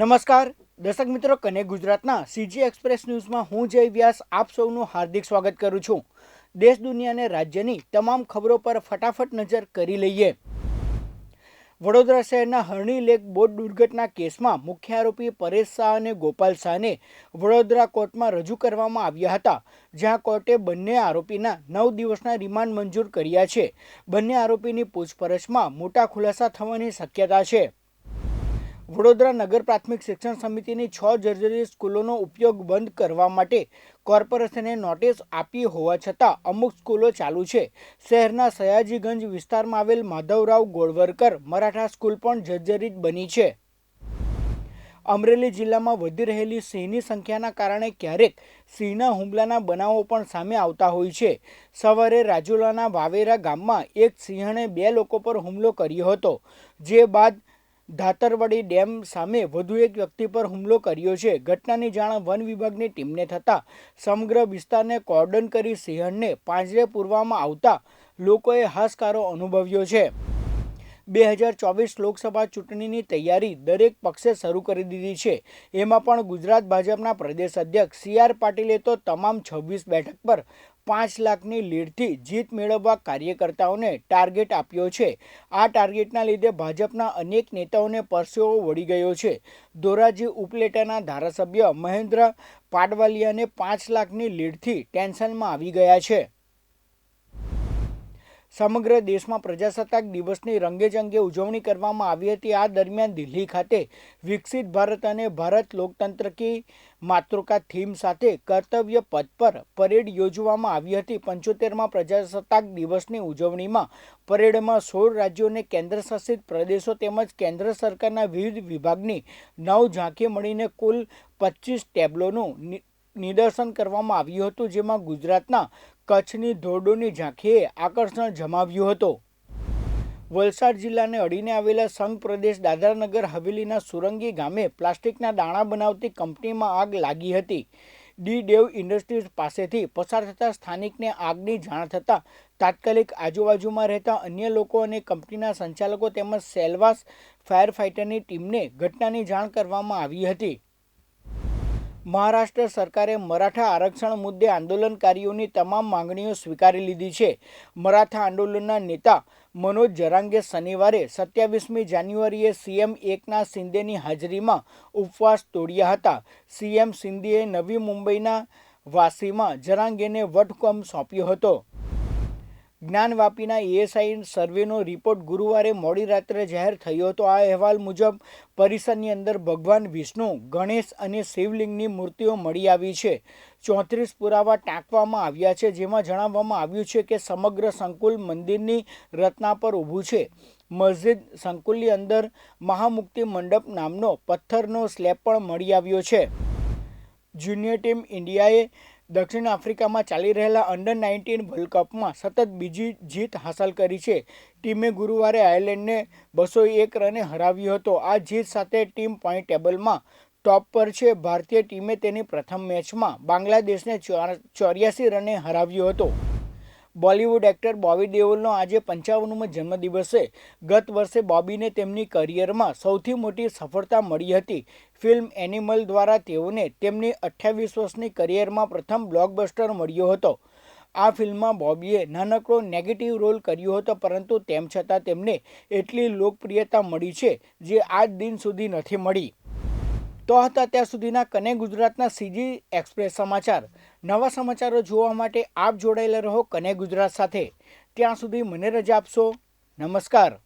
નમસ્કાર. દર્શક મિત્રો કને ગુજરાતના સીજી એક્સપ્રેસ ન્યૂઝમાં હું જય વ્યાસ આપ સૌનું હાર્દિક સ્વાગત કરું છું. દેશ, દુનિયા અને રાજ્યની તમામ ખબરો પર ફટાફટ નજર કરી લઈએ. વડોદરા શહેરના હરણી લેક બોટ દુર્ઘટના કેસમાં મુખ્ય આરોપી પરેશ શાહ અને ગોપાલ શાહને વડોદરા કોર્ટમાં રજૂ કરવામાં આવ્યા હતા, જ્યાં કોર્ટે બંને આરોપીના નવ દિવસના રિમાન્ડ મંજૂર કર્યા છે. બંને આરોપીની પૂછપરછમાં મોટા ખુલાસા થવાની શક્યતા છે. વડોદરા નગર પ્રાથમિક શિક્ષણ સમિતિની છ જર્જરી સ્કૂલોનો ઉપયોગ બંધ કરવા માટે કોર્પોરેશને નોટિસ આપી હોવા છતાં અમુક સ્કૂલો ચાલુ છે. શહેરના સયાજીગંજ વિસ્તારમાં આવેલ માધવરાવ ગોળવરકર મરાઠા સ્કૂલ પણ જર્જરિત બની છે. અમરેલી જિલ્લામાં વધી રહેલી સિંહની સંખ્યાના કારણે ક્યારેક સિંહના હુમલાના બનાવો પણ સામે આવતા હોય છે. સવારે રાજુલાના વાવેરા ગામમાં એક સિંહણે બે લોકો પર હુમલો કર્યો હતો. જે બાદ ધાતરવડી ડેમ સામે વધુ એક વ્યક્તિ પર હુમલો કર્યો છે. ઘટનાની જાણ વન વિભાગની ટીમને થતાં સમગ્ર વિસ્તારને કોર્ડન કરી સિંહણને પાંજરે પૂરવામાં આવતા લોકોએ હાશકારો અનુભવ્યો છે. બે હજાર ચોવીસ લોકસભા ચૂંટણીની તૈયારી દરેક પક્ષે શરૂ કરી દીધી છે. એમાં પણ ગુજરાત ભાજપના પ્રદેશ અધ્યક્ષ સી આર પાટીલે તો તમામ છવ્વીસ બેઠક પર પાંચ લાખની લીડથી જીત મેળવવા કાર્યકર્તાઓને ટાર્ગેટ આપ્યો છે. આ ટાર્ગેટના લીધે ભાજપના અનેક નેતાઓને પરસેવો વળી ગયો છે. ધોરાજી ઉપલેટાના ધારાસભ્ય મહેન્દ્ર પાડવાલિયાને પાંચ લાખની લીડથી ટેન્શનમાં આવી ગયા છે. સમગ્ર દેશમાં પ્રજાસત્તાક દિવસની રંગેચંગે ઉજવણી કરવામાં આવી હતી. આ દરમિયાન દિલ્હી ખાતે વિકસિત ભારત અને ભારત લોકતંત્ર કી માતૃકા થીમ સાથે કર્તવ્ય પથ પર પરેડ યોજવામાં આવી હતી. પંચોતેરમાં પ્રજાસત્તાક દિવસની ઉજવણીમાં પરેડમાં સોળ રાજ્યો અને કેન્દ્રશાસિત પ્રદેશો તેમજ કેન્દ્ર સરકારના વિવિધ વિભાગની નવ ઝાંખી મળીને કુલ પચીસ ટેબ્લોનું નિદર્શન કરવામાં આવ્યું હતું, જેમાં ગુજરાતના કચ્છની ધોરડોની ઝાંખીએ આકર્ષણ જમાવ્યું હતું. વલસાડ જિલ્લાને અડીને આવેલા સંઘ પ્રદેશ દાદરાનગર હવેલીના સુરંગી ગામે પ્લાસ્ટિકના દાણા બનાવતી કંપનીમાં આગ લાગી હતી. ડી ડેવ ઇન્ડસ્ટ્રીઝ પાસેથી પસાર થતાં સ્થાનિકને આગની જાણ થતાં તાત્કાલિક આજુબાજુમાં રહેતા અન્ય લોકો અને કંપનીના સંચાલકો તેમજ સેલવાસ ફાયર ફાઇટરની ટીમને ઘટનાની જાણ કરવામાં આવી હતી. મહારાષ્ટ્ર સરકારે મરાઠા આરક્ષણ મુદ્દે આંદોલનકારીઓની તમામ માંગણીઓ સ્વીકારી લીધી છે. મરાઠા આંદોલનના નેતા મનોજ જરાંગે શનિવારે સત્યાવીસમી જાન્યુઆરીએ સીએમ એકના શિંદેની હાજરીમાં ઉપવાસ તોડ્યા હતા. સીએમ શિંદેએ નવી મુંબઈના વાસીમાં જરાંગેને વટહુકમ સોંપ્યો હતો. જ્ઞાનવાપીના એએસઆઈ સર્વેનો રિપોર્ટ ગુરુવારે મોડી રાત્રે જાહેર થયો હતો. આ અહેવાલ મુજબ પરિસરની અંદર ભગવાન વિષ્ણુ, ગણેશ અને શિવલિંગની મૂર્તિઓ મળી આવી છે. ચોત્રીસ પુરાવા ટાંકવામાં આવ્યા છે, જેમાં જણાવવામાં આવ્યું છે કે સમગ્ર સંકુલ મંદિરની રચના પર ઊભું છે. મસ્જિદ સંકુલની અંદર મહામુક્તિ મંડપ નામનો પથ્થરનો સ્લેબ પણ મળી આવ્યો છે. જુનિયર ટીમ ઇન્ડિયાએ દક્ષિણ આફ્રિકામાં ચાલી રહેલા અંડર નાઇન્ટીન વર્લ્ડ કપમાં સતત બીજી જીત હાંસલ કરી છે. ટીમે ગુરુવારે આયર્લેન્ડને બસો એક રને હરાવ્યો હતો. આ જીત સાથે ટીમ પોઈન્ટ ટેબલમાં ટોપ પર છે. ભારતીય ટીમે તેની પ્રથમ મેચમાં બાંગ્લાદેશને ચોર્યાસી રને હરાવ્યો હતો. બોલિવૂડ એક્ટર બોબી દેઓલનો આજે પંચાવનમો જન્મદિવસ ગત વર્ષે બોબીને તેમની કરિયરમાં સૌથી મોટી સફળતા મળી હતી. ફિલ્મ એનિમલ દ્વારા તેઓને તેમની અઠ્યાવીસ વર્ષની કરિયરમાં પ્રથમ બ્લોકબસ્ટર મળ્યો હતો. આ ફિલ્મમાં બોબીએ નાનકડો નેગેટિવ રોલ કર્યો હતો, પરંતુ તેમ છતાં તેમને એટલી લોકપ્રિયતા મળી છે, જે આજ દિન સુધી નથી મળી. તો હતા ત્યાં સુધીના કને ગુજરાતના સીજી એક્સપ્રેસ સમાચાર. નવા સમાચારો જોવા માટે આપ જોડાયેલા રહો કને ગુજરાત સાથે. ત્યાં સુધી મને રજા આપશો. નમસ્કાર.